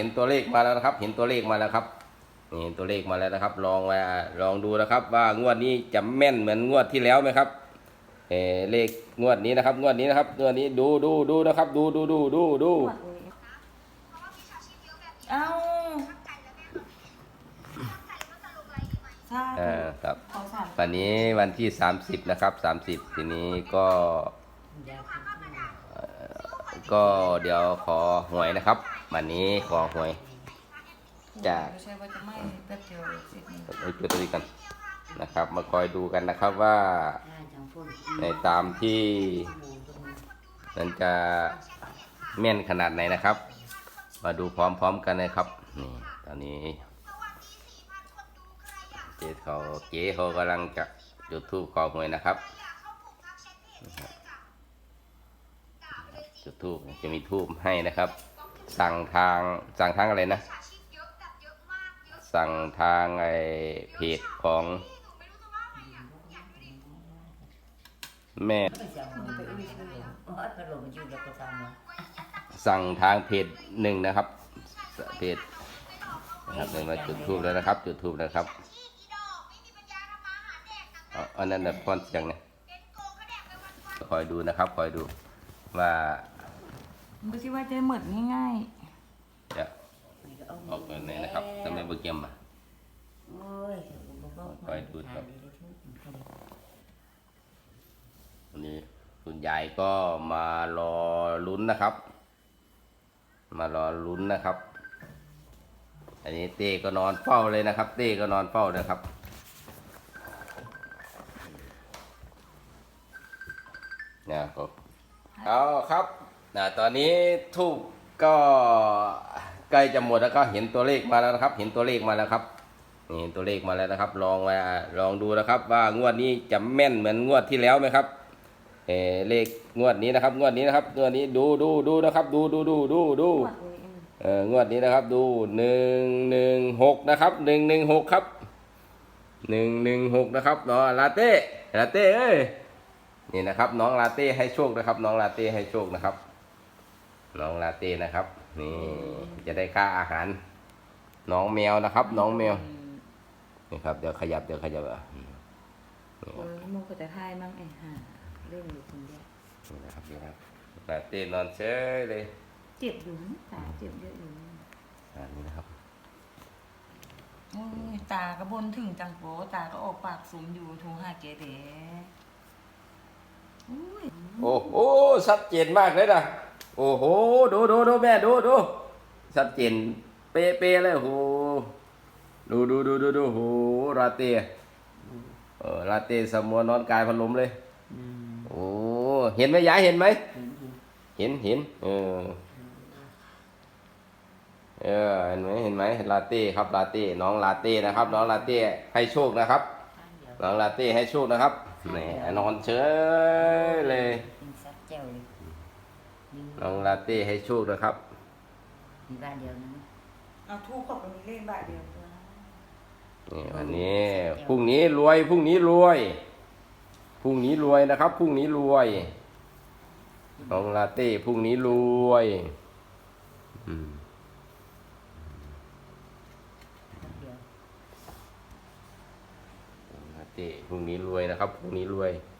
ห็นตัวเลขมาแล้วนะครับ เห็นตัวเลขมาแล้วครับนี่เห็นตัวเลขมาแล้วนะครับ ลองมาลองดูนะครับ ว่างวดนี้จะแม่นเหมือนงวดที่แล้วไหมครับเออเลขงวดนี้นะครับ งวดนี้นะครับงวดนี้ดูดูดูนะครับ ดูดูดูดูดูเอ้าใช่อ่าครับขอสามวันนี้วันที่ 30 นะครับ 30 ทีนี้ก็เอ่อก็เดี๋ยวขอหวยนะครับ วันนี้ขอหวยจ้ะไม่ใช่ว่าจะไม่แป๊บเดียวเสร็จนี่ไปจุดตัวนี้กันนะครับ มาคอยดูกันนะครับว่าในตามที่มันจะแม่นขนาดไหนนะครับ มาดูพร้อมๆกันนะครับนี่ตอนนี้ เจ๊เขาเจ๊เขากำลังจะจุดทูบขอหวยนะครับจุดทูบจะมีทูบให้นะครับ สั่งทางสั่งทางอะไรนะ สั่งทางไอเพจของแม่ สั่งทางเพจหนึ่งนะครับ เพจนะครับเดินมาจุดทูบแล้วนะครับ จุดทูบแล้วครับอาอันนั้นแบบพอนเสียงเนี่ยคอยดูนะครับ คอยดูว่า ไม่ใช่ว่าจะเหมือนง่ายจะออกแบบไหนนะครับทำไมบเกียมอะคอยดูครับวันนี้คุณยายก็มารอลุ้นนะครับ มารอลุ้นนะครับ อันนี้เต้ก็นอนเฝ้าเลยนะครับ เต้ก็นอนเฝ้านะครับนะครับเอาครับ นะตอนนี้ทูบก็ใกล้จะหมดแล้วก็เห็นตัวเลขมาแล้วนะครับ เห็นตัวเลขมาแล้วครับนี่เห็นตัวเลขมาแล้วนะครับ ลองมาลองดูนะครับ ว่างวดนี้จะแม่นเหมือนงวดที่แล้วไหมครับเออเลขงวดนี้นะครับ งวดนี้นะครับงวดนี้ดูดูดูนะครับ ดูดูดูดูดูเลยเอองวดนี้นะครับ ดูหนึ่งหนึ่งหกนะครับหนึ่งหนึ่งหกครับหนึ่งหนึ่งหกนะครับเนาะลาเต้ลาเต้เอ้ยนี่นะครับ น้องลาเต้ให้โชคนะครับ น้องลาเต้ให้โชคนะครับ น้องลาเต้นะครับ นี่จะได้ค่าอาหาร น้องแมวนะครับ น้องแมวนี่ครับเดี๋ยวขยับเดี๋ยวขยับอะนี่เออโมก็จะทายมั่งไอ้ห่าเล่นอยู่คนเดียวนี่นะครับนี่นะครับลาเต้นอนเฉยเลย เจ็บอยู่นะตาเจ็บเยอะอยู่นะอ่านี่นะครับโอ้ยตากระบนถึงจังโปตาก็ออกปากสูมอยู่โทรหาเจเด๋โอ้ยโอ้โหชัดเจนมากเลยนะ โอ้โห ดูดูดูแม่ดูดูชัดเจนเป๊ะเป๊ะเลยโอ้โหดูดูดูดูดูโอ้โหลาเต้เออลาเต้สมัวนอนกายพัดลมเลยโอ้เห็นไหมยายเห็นไหมเห็นเห็นเออเออเห็นไหมเห็นไหมลาเต้ครับลาเต้น้องลาเต้นะครับ น้องลาเต้ให้โชคนะครับ น้องลาเต้ให้โชคนะครับนี่นอนเฉยเลยซัดเจ้าเลย น้องลาเต้ให้โชคนะครับ มีบ้านเดียวนั้นเอาทูบขอบตรงนี้เลขบาทเดียวตัวนะนี่วันนี้พรุ่งนี้รวยพรุ่งนี้รวยพรุ่งนี้รวยนะครับพรุ่งนี้รวยน้องลาเต้พรุ่งนี้รวยอืมบ้านเดียวน้องลาเต้พรุ่งนี้รวยนะครับพรุ่งนี้รวยเ